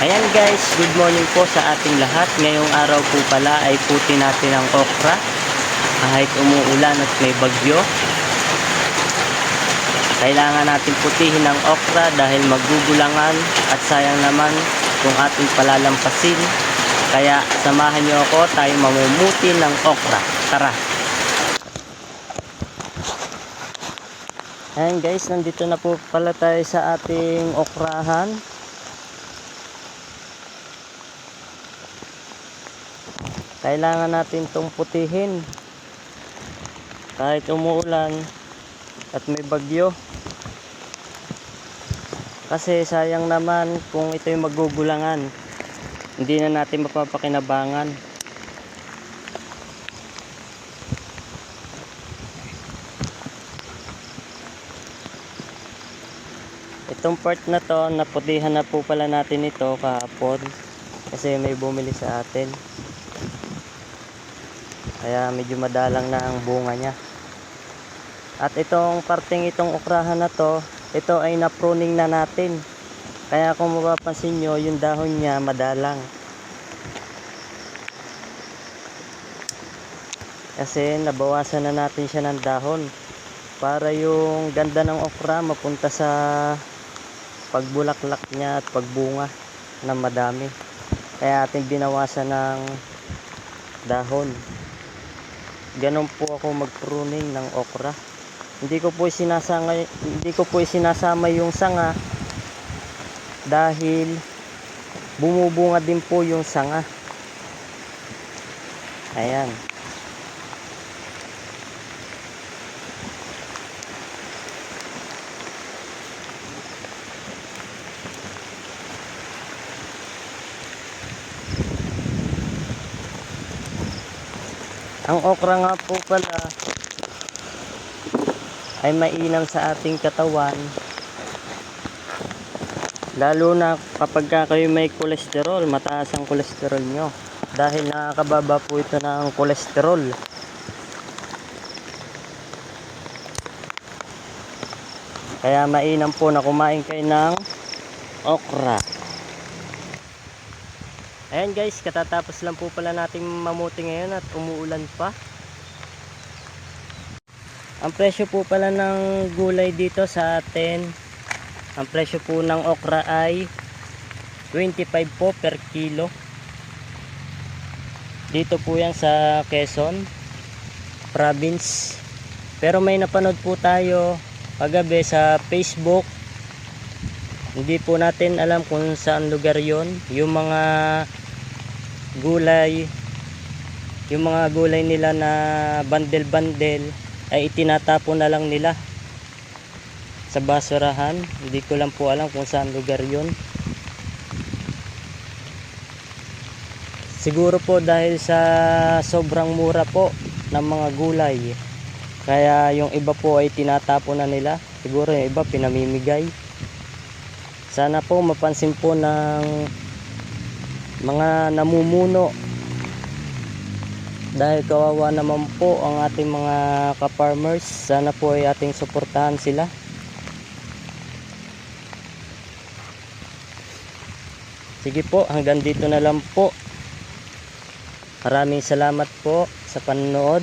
Ayan guys, good morning po sa ating lahat. Ngayong araw po pala ay puti natin ang okra. Kahit umuulan at may bagyo. Kailangan natin putihin ang okra dahil magugulangan at sayang naman kung ating palalampasin. Kaya samahan niyo ako tayo mamumuti ng okra. Tara! Ayan guys, nandito na po pala tayo sa ating okrahan. Kailangan natin itong putihin. Kahit umuulan at may bagyo. Kasi sayang naman kung ito'y magugulangan. Hindi na natin mapapakinabangan. Itong part na to naputihan na po pala natin ito kahapon. Kasi may bumili sa atin kaya medyo madalang na ang bunga niya. At itong parting itong okrahan na to, ito ay napruning na natin. Kaya kung mapapansin nyo, yung dahon niya madalang. Kasi nabawasan na natin siya ng dahon. Para yung ganda ng okra mapunta sa pagbulaklak niya at pagbunga na madami. Kaya ating binawasan ng dahon ganon po ako mag-pruning ng okra. Hindi ko po sinasama hindi ko po sinasama yung sanga dahil bumubunga din po yung sanga. Ayan Ang okra nga po pala ay mainam sa ating katawan. Lalo na kapag ka kayo may kolesterol, mataas ang kolesterol nyo. Dahil nakakababa po ito ng kolesterol. Kaya mainam po na kumain kayo ng okra. Ayan guys, katatapos lang po pala nating mamuti ngayon at umuulan pa. Ang presyo po pala ng gulay dito sa atin, ang presyo po ng okra ay 25 po per kilo. Dito po yan sa Quezon province. Pero may napanood po tayo paggabi sa Facebook hindi po natin alam kung saan lugar yon yung mga gulay yung mga gulay nila na bandel bandel ay itinatapon na lang nila sa basurahan. Hindi ko lang po alam kung saan lugar yon siguro po dahil sa sobrang mura po ng mga gulay kaya yung iba po ay tinatapon na nila. Siguro yung iba pinamimigay sana po mapansin po ng mga namumuno. Dahil kawawa naman po ang ating mga ka-farmers sana po ay ating suportahan sila. Sige po hanggang dito na lang po. Maraming salamat po sa panonood